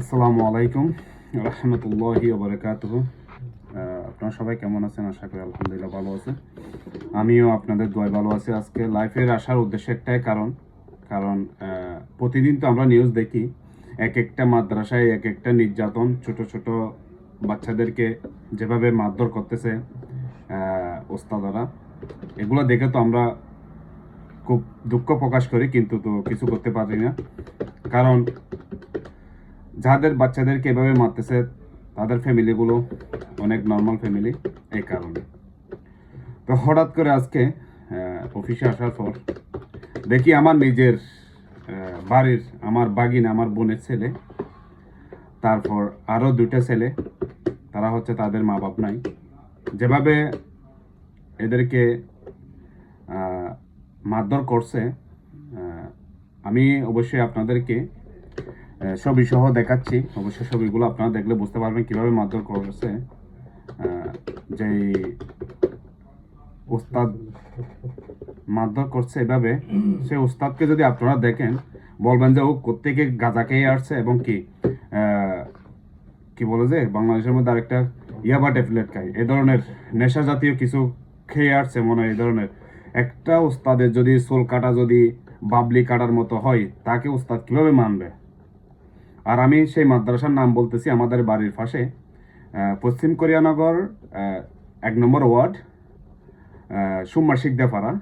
আসসালামু আলাইকুম, রহমতুল্লাহি ওবরাকাতুহ আপনারা সবাই কেমন আছেন? আশা করি আলহামদুলিল্লাহ ভালো আছে। আমিও আপনাদের দোয়ায় ভালো আছি। আজকে লাইফের আসার উদ্দেশ্য একটাই কারণ। কারণ প্রতিদিন তো আমরা নিউজ দেখি, এক একটা মাদ্রাসায় এক একটা নির্যাতন, ছোট ছোট বাচ্চাদেরকে যেভাবে মারধর করতেছে ওস্তাদারা, এগুলো দেখে তো আমরা খুব দুঃখ প্রকাশ করি, কিন্তু তো কিছু করতে পারি না। কারণ যাদের বাচ্চাদেরকে এভাবে মারতেছে, তাদের ফ্যামিলিগুলো অনেক নর্মাল ফ্যামিলি এই কারণে। তো হঠাৎ করে আজকে অফিসে আসার পর দেখি আমার নিজের বাড়ির, আমার বাগিন, আমার বোনের ছেলে, তারপর আরও দুইটা ছেলে, তারা হচ্ছে তাদের মা বাপ নাই। যেভাবে এদেরকে মারধর করছে আমি অবশ্যই আপনাদেরকে ছবি সহ দেখাচ্ছি। অবশ্যই ছবিগুলো আপনারা দেখলে বুঝতে পারবেন কীভাবে মারধর করেছে। যে উস্তাদ মারধর করছে এভাবে সেই উস্তাদকে যদি আপনারা দেখেন, বলবেন যে ও কোত্থেকে গাঁজা খেয়ে আসছে এবং কি কি বলে যে, বাংলাদেশের মধ্যে আরেকটা ইয়াবা ট্যাবলেট খায়। এ ধরনের নেশা জাতীয় কিছু খেয়ে আসছে মনে হয় এই ধরনের। একটা উস্তাদের যদি সোল কাটা যদি বাবলি কাটার মতো হয়, তাকে উস্তাদ কীভাবে মানবে? আর আমি সেই মাদ্রাসার নাম বলতেছি আমাদের বাড়ির পাশে পশ্চিম কোরিয়ানগর এক নম্বর ওয়ার্ড সুম্মা শিকদাপাড়া।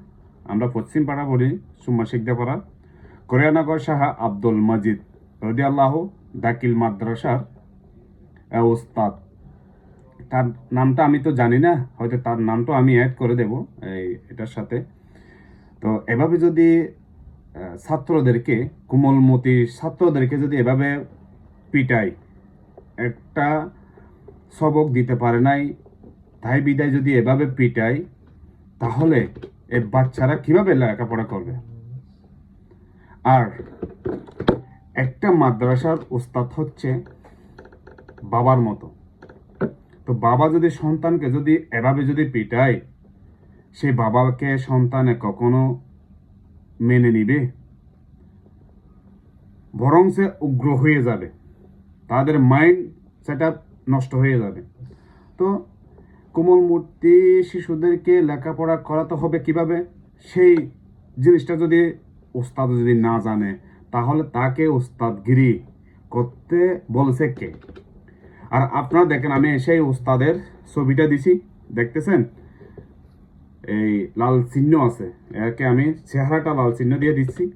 আমরা পশ্চিম পাড়া বলি সুম্মা শিকদাপাড়া। কোরিয়ানগর সাহা আব্দুল মজিদ রদি আল্লাহ দাকিল মাদ্রাসার ওস্তাদ। তার নামটা আমি তো জানি না, হয়তো তার নামটা আমি অ্যাড করে দেব এই এটার সাথে। তো এভাবে যদি ছাত্রদেরকে, কোমলমতি ছাত্রদেরকে যদি এভাবে পিটাই একটা সবক দিতে পারে নাই, তাই বিদায় যদি এভাবে পিটাই তাহলে এই বাচ্চারা কীভাবে লেখাপড়া করবে? আর একটা মাদ্রাসার ওস্তাদ হচ্ছে বাবার মতো। তো বাবা যদি সন্তানকে যদি এভাবে যদি পিটায় সেই বাবাকে সন্তানে কখনো মেনে নিবে। বরং সে উগ্র হয়ে যাবে। তাদের মাইন্ড সেটা নষ্ট হয়ে যাবে। তো কোমল মূর্তি শিশুদেরকে লেখাপড়া করাতে হবে কীভাবে? সেই জিনিসটা যদি ওস্তাদ যদি না জানে, তাহলে তাকে ওস্তাদগিরি করতে বলছে কে? আর আপনারা দেখেন, আমি সেই ওস্তাদের ছবিটা দিছি, দেখতেছেন? এই লাল চিহ্ন আছে। একে আমি চেহারাটা লাল চিহ্ন দিয়ে দিচ্ছি।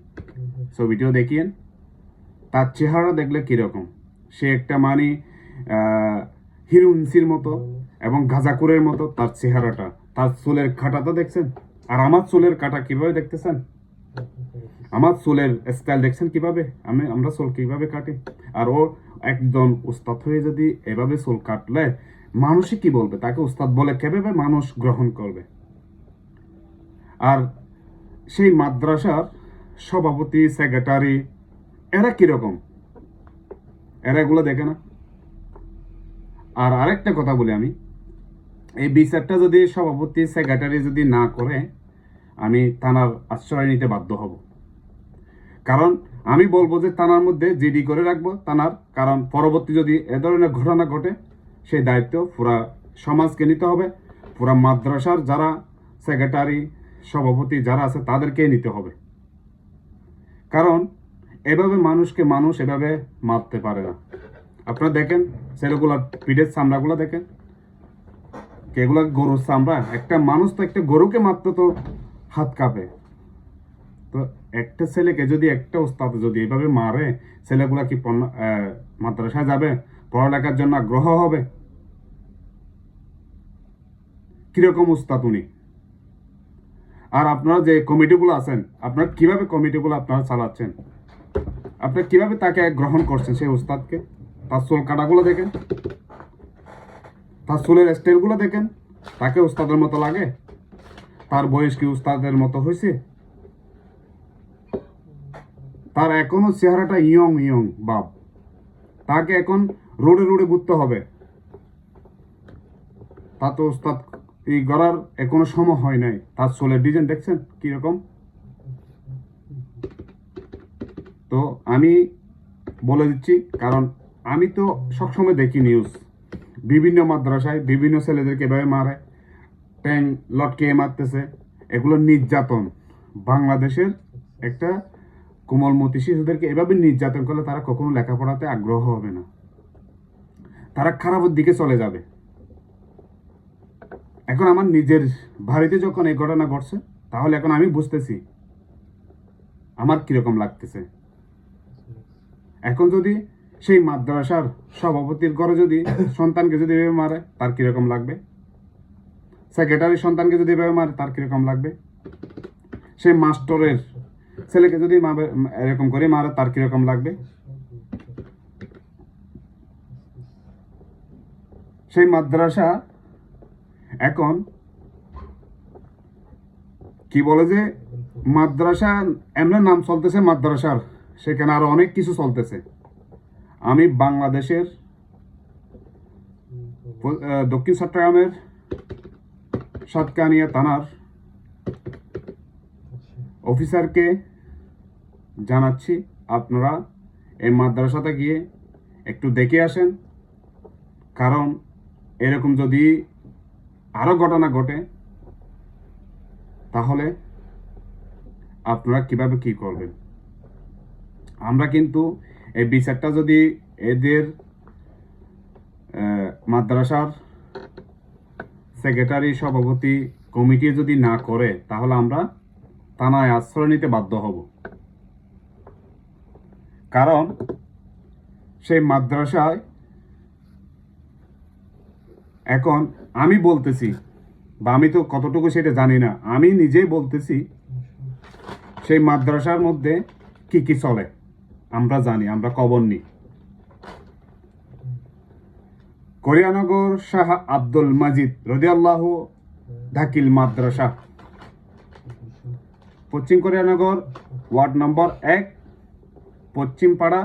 ছবিটিও দেখিয়েন। তার চেহারা দেখলে কীরকম? সে একটা মানে হিরুন্সির মতো এবং গাজাকুরের মতো তার চেহারাটা। তার চুলের কাটাটা দেখছেন? আর আমার চুলের কাটা কীভাবে দেখতেছেন? আমার চুলের স্টাইল দেখছেন কীভাবে? আমি, আমরা চুল কীভাবে কাটি? আর ও একজন উস্তাদ হয়ে যদি এভাবে চুল কাটলে মানুষই কি বলবে? তাকে উস্তাদ বলে কীভাবে মানুষ গ্রহণ করবে? আর সেই মাদ্রাসার সভাপতি সেক্রেটারি এরা কীরকম এরা এগুলো দেখে না? আর আরেকটা কথা বলি আমি। এই বিচারটা যদি সভাপতি সেক্রেটারি যদি না করে, আমি থানার আশ্রয় নিতে বাধ্য হব। কারণ আমি বলব যে থানার মধ্যে জিডি করে রাখব থানার, কারণ পরবর্তী যদি এ ধরনের ঘটনা ঘটে, সেই দায়িত্ব পুরা সমাজকে নিতে হবে। পুরা মাদ্রাসার যারা সেক্রেটারি সভাপতি যারা আছে তাদেরকেই নিতে হবে। কারণ এভাবে মানুষকে মানুষ এভাবে মারতে পারে না। আপনারা দেখেন ছেলেগুলার পিঠের চামড়াগুলো দেখেন এগুলো গরুর চামড়া? একটা মানুষ তো একটা গরুকে মারতে তো হাত কাঁপে। তো একটা ছেলেকে যদি একটা ওস্তাদ যদি এভাবে মারে, ছেলেগুলা কি মাদ্রাসায় যাবে? পড়ালেখার জন্য আগ্রহ হবে? কীরকম উস্তাদ উনি? আর আপনারা যে কমিটিগুলো আছেন, আপনারা কীভাবে কমিটিগুলো আপনারা চালাচ্ছেন? আপনারা কীভাবে তাকে গ্রহণ করছেন সেই উস্তাদকে? তার চুল কাটাগুলো দেখেন। তার চুলের স্টাইলগুলো দেখেন। তাকে উস্তাদের মতো লাগে? তার বয়স কি উস্তাদের মতো হয়েছে? তার এখনও চেহারাটা ইয়ং ইয়ং বাপ। তাকে এখন রোডে রোডে ঘুরতে হবে। তা তো উস্তাদ এই গড়ার এখনও সময় হয় নাই। তার চুলের ডিজাইন দেখছেন? কীরকম? তো আমি বলে দিচ্ছি, কারণ আমি তো সবসময় দেখি নিউজ বিভিন্ন মাদ্রাসায় বিভিন্ন ছেলেদেরকে এভাবে মারে। ট্যাং লটকে মারতেছে। এগুলো নির্যাতন। বাংলাদেশের একটা কোমলমতি শিশুদেরকে এভাবে নির্যাতন করলে তারা কখনো লেখাপড়াতে আগ্রহ হবে না। তারা খারাপের দিকে চলে যাবে। এখন আমার নিজের বাড়িতে যখন এই ঘটনা ঘটছে, তাহলে এখন আমি বুঝতেছি আমার কীরকম লাগতেছে। এখন যদি সেই মাদ্রাসার সভাপতির ঘরে যদি সন্তানকে যদি এভাবে মারে, তার কীরকম লাগবে? সেক্রেটারি সন্তানকে যদি এভাবে মারে, তার কীরকম লাগবে? সেই মাস্টরের ছেলেকে যদি এরকম করে মারে, তার কীরকম লাগবে? সেই মাদ্রাসা এখন কি বলে যে মাদ্রাসা, এমন নাম চলতেছে মাদ্রাসার, সেখানে আরও অনেক কিছু চলতেছে। আমি বাংলাদেশের দক্ষিণ চট্টগ্রামের সাতকানিয়া থানার অফিসারকে জানাচ্ছি, আপনারা এই মাদ্রাসাতে গিয়ে একটু দেখে আসেন। কারণ এরকম যদি আরও ঘটনা ঘটে, তাহলে আপনারা কীভাবে কি করবেন? আমরা কিন্তু এই বিচারটা যদি এদের মাদ্রাসার সেক্রেটারি সভাপতি কমিটি যদি না করে, তাহলে আমরা থানায় আশ্রয় নিতে বাধ্য হব। কারণ সেই মাদ্রাসায় এখন আমি বলতেছি, বা আমি তো কতটুকু সেটা জানি না, আমি নিজেই বলতেছি, সেই মাদ্রাসার মধ্যে কি কি চলে? আমরা জানি, আমরা কবর নিই। কোরিয়ানগর শাহ আব্দুল মাজিদ রদিয়াল্লাহ ধাকিল মাদ্রাসা। পশ্চিম কোরিয়ানগর, ওয়ার্ড নম্বর এক, পশ্চিম পাড়া,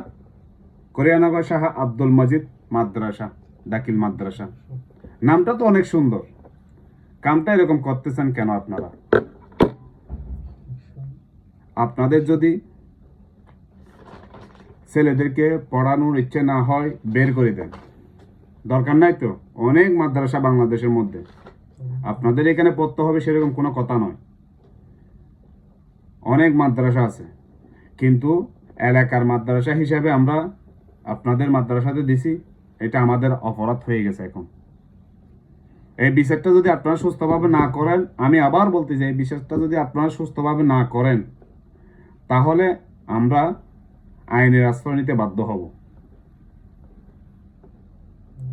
কোরিয়ানগর শাহ আব্দুল মাজিদ মাদ্রাসা, দাখিল মাদ্রাসা। নামটা তো অনেক সুন্দর। কামটা এরকম করতেছেন কেন আপনারা? আপনাদের যদি ছেলেদেরকে পড়ানোর ইচ্ছে না হয়, বের করে দেন। দরকার নাই তো, অনেক মাদ্রাসা বাংলাদেশের মধ্যে। আপনাদের এখানে পড়তে হবে সেরকম কোনো কথা নয়। অনেক মাদ্রাসা আছে। কিন্তু এলাকার মাদ্রাসা হিসাবে আমরা আপনাদের মাদ্রাসাতে দিছি, এটা আমাদের অপরাধ হয়ে গেছে এখন। এই বিচারটা যদি আপনারা সুস্থভাবে না করেন, আমি আবার বলতে চাই, এই বিচারটা যদি আপনারা সুস্থভাবে না করেন, তাহলে আমরা আইনের আশ্রয় নিতে বাধ্য হব।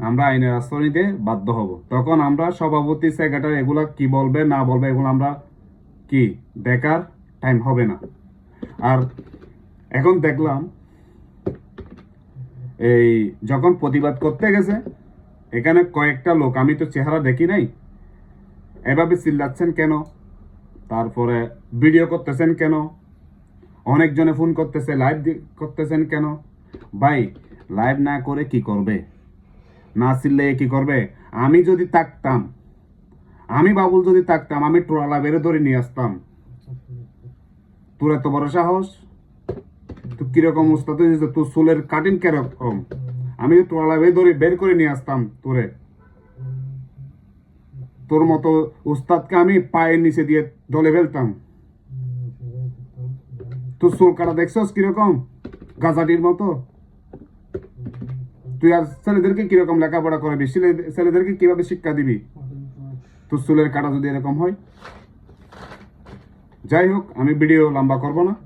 আমরা আইনের আশ্রয় নিতে বাধ্য হব। তখন আমরা সভাপতি সেক্রেটারি এগুলা কি বলবে, না বলবে, এগুলো আমরা কি, দেখার টাইম হবে না। আর এখন দেখলাম, এই যখন প্রতিবাদ করতে গেছে এখানে কয়েকটা লোক, আমি তো চেহারা দেখি নাই। এভাবে চিল্লাচ্ছেন কেন? তারপরে ভিডিও করতেছেন কেন? অনেকজনে ফোন করতেছে, লাইভ করতেছেন কেন? ভাই, লাইভ না করে কি করবে? না চিল্লে কি করবে? আমি যদি থাকতাম, আমি বাবুল যদি থাকতাম, আমি টোয়ালা বেড়ে ধরে নিয়ে আসতাম। তোর এত বড় সাহস? তুই কীরকম উস্তাদ হয়েছিস তোর চুলের কাটিং কীরকম? আমি বের ধরে বের করে নিয়ে আসতাম তোরে। তোর মতো উস্তাদকে আমি পায়ের নিচে দিয়ে দলে ফেলতাম। তোর চুল কাটা দেখছস কীরকম? গাজাটির মতো। তুই আর ছেলেদেরকে কীরকম লেখাপড়া করাবি? ছেলে- ছেলেদেরকে কীভাবে শিক্ষা দিবি? তোর চুলের কাটা যদি এরকম হয়। যাই হোক, আমি ভিডিও লম্বা করব না।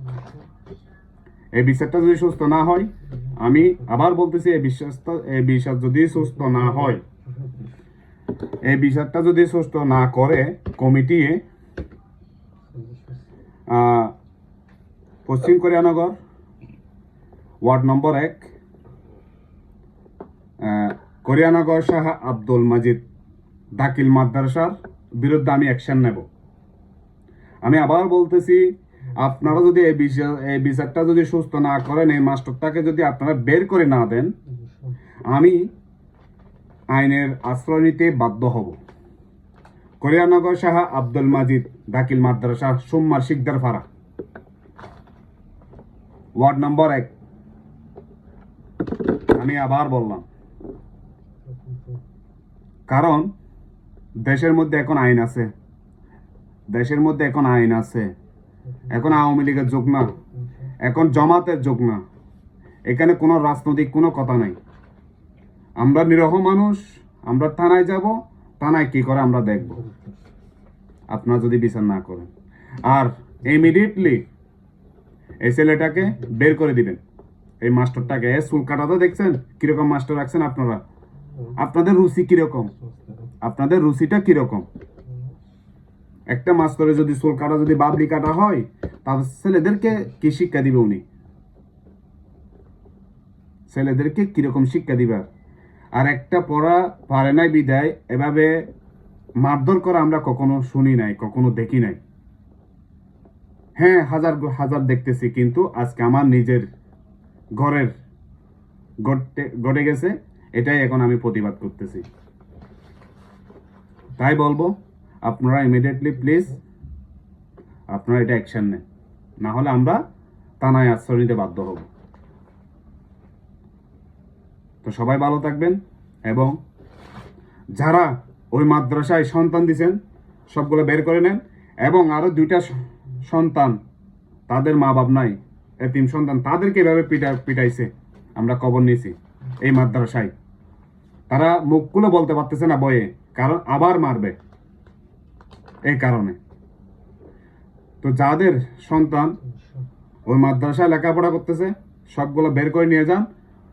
এই বিশ্বাসটা যদি সুস্থ না হয় আমি আবার বলতেছি, এই বিশ্বাসটা এই বিশ্বাস যদি সুস্থ না হয়, এই বিশ্বাসটা যদি সুস্থ না করে, কমিটি পশ্চিম কোরিয়ানগর ওয়ার্ড নম্বর এক কোরিয়ানগর শাহ আব্দুল মাজিদ দাকিল মাদ্রাসার বিরুদ্ধে আমি অ্যাকশন নেব। আমি আবার বলতেছি আপনারা যদি এই বিচার এই বিচারটা যদি সুস্থ না করেন, এই মাস্টারটাকে যদি আপনারা বের করে না দেন, আমি আইনের আশ্রয় নিতে বাধ্য হব। কোরিয়ানগর শাহ আব্দুল মাজিদ দাকিল মাদ্রাসা, সোমবার শিকদার ফারা ওয়ার্ড নম্বর এক। আমি আবার বললাম। কারণ, দেশের মধ্যে এখন আইন আছে। দেশের মধ্যে এখন আইন আছে। এখন আওয়ামী লীগের যোগ না। এখন জমাতের যোগ না। এখানে কোনো রাজনৈতিক কোনো কথা নাই। আমরা নিরহ মানুষ আমরা থানায় যাব থানায় কি করে আমরা দেখব? আপনারা যদি বিচার না করেন। আর ইমিডিয়েটলি এই ছেলেটাকে বের করে দিবেন। এই মাস্টারটাকে এ চুল কাটাতে দেখছেন? কীরকম মাস্টার রাখছেন আপনারা? আপনাদের রুচি কীরকম? আপনাদের রুচিটা কীরকম? একটা মাস্টারে যদি চুল কাটা যদি বাবলি কাটা হয়, তাহলে ছেলেদেরকে কি শিক্ষা দিবে উনি? ছেলেদেরকে কীরকম শিক্ষা দিবে? আর একটা পড়া পারে নাই বিদায়, এভাবে মারধর করা আমরা কখনো শুনি নাই, কখনো দেখি নাই। হ্যাঁ হাজার হাজার দেখতেছি, কিন্তু আজকে আমার নিজের ঘরের ঘটে গেছে, এটাই এখন আমি প্রতিবাদ করতেছি। তাই বলব আপনারা ইমিডিয়েটলি প্লিজ আপনারা এটা অ্যাকশন নেন। না হলে আমরা থানায় আশ্রয় নিতে বাধ্য হব। তো সবাই ভালো থাকবেন এবং যারা ওই মাদ্রাসায় সন্তান দিছেন, সবগুলো বের করে নেন এবং আরও দুইটা সন্তান, তাদের মা বাপ নাই, এতিম সন্তান, তাদেরকে এভাবে পিটা পিটাইছে, আমরা খবর নিয়েছি এই মাদ্রাসায়। তারা মুখগুলো বলতে পারতেছে না বয়ে কারণ আবার মারবে। কারণে। তো যাদের সন্তান ওই মাদ্রাসায় লেখাপড়া করতেছে, সবগুলো বের করে নিয়ে যান।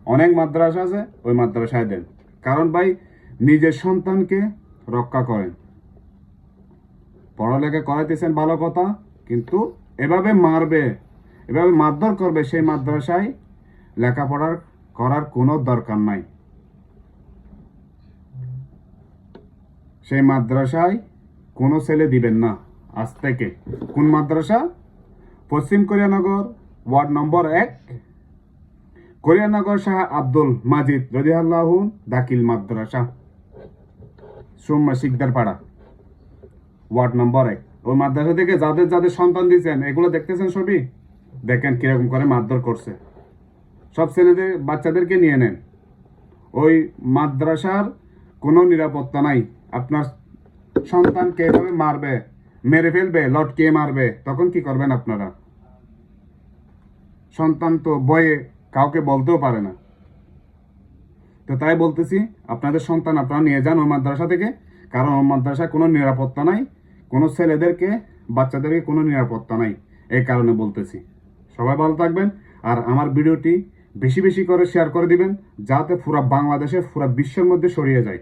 অনেক মাদ্রাসা আছে, ওই মাদ্রাসায় দেন। কারণ ভাই, নিজের সন্তানকে রক্ষা করেন। পড়ালেখা করাইতেছেন ভালো কথা, কিন্তু এভাবে মারবে, এভাবে মারধর করবে সেই মাদ্রাসায় লেখাপড়ার করার কোনো দরকার নাই। সেই মাদ্রাসায় কোনো ছেলে দিবেন না। আজ থেকে। কোন মাদ্রাসা? পশ্চিম কোরিয়ানগর ওয়ার্ড নম্বর এক। কোরিয়ানগর শাহ আব্দুল মাজিদ রদিয়াল্লাহুন দাকিল মাদ্রাসা। সোম্মা শিকদার পাড়া ওয়ার্ড নম্বর এক। ওই মাদ্রাসা থেকে যাদের যাদের সন্তান দিয়েছেন, এগুলো দেখতেছেন সবই দেখেন কীরকম করে মারধর করছে। সব ছেলেদের, বাচ্চাদেরকে নিয়ে নেন। ওই মাদ্রাসার কোনো নিরাপত্তা নাই। আপনার সন্তানকে এভাবে মারবে, মেরে ফেলবে লটকে মারবে, তখন কি করবেন আপনারা? সন্তান তো বয়ে কাউকে বলতেও পারে না। তো তাই বলতেছি, আপনাদের সন্তান আপনারা নিয়ে যান ওই মাদ্রাসা থেকে, কারণ ওই মাদ্রাসায় কোনো নিরাপত্তা নাই, কোনো ছেলেদেরকে, বাচ্চাদেরকে কোনো নিরাপত্তা নাই, এই কারণে বলতেছি। সবাই ভালো থাকবেন, আর আমার ভিডিওটি বেশি বেশি করে শেয়ার করে দিবেন, যাতে পুরা বাংলাদেশে, পুরা বিশ্বের মধ্যে সরিয়ে যায়।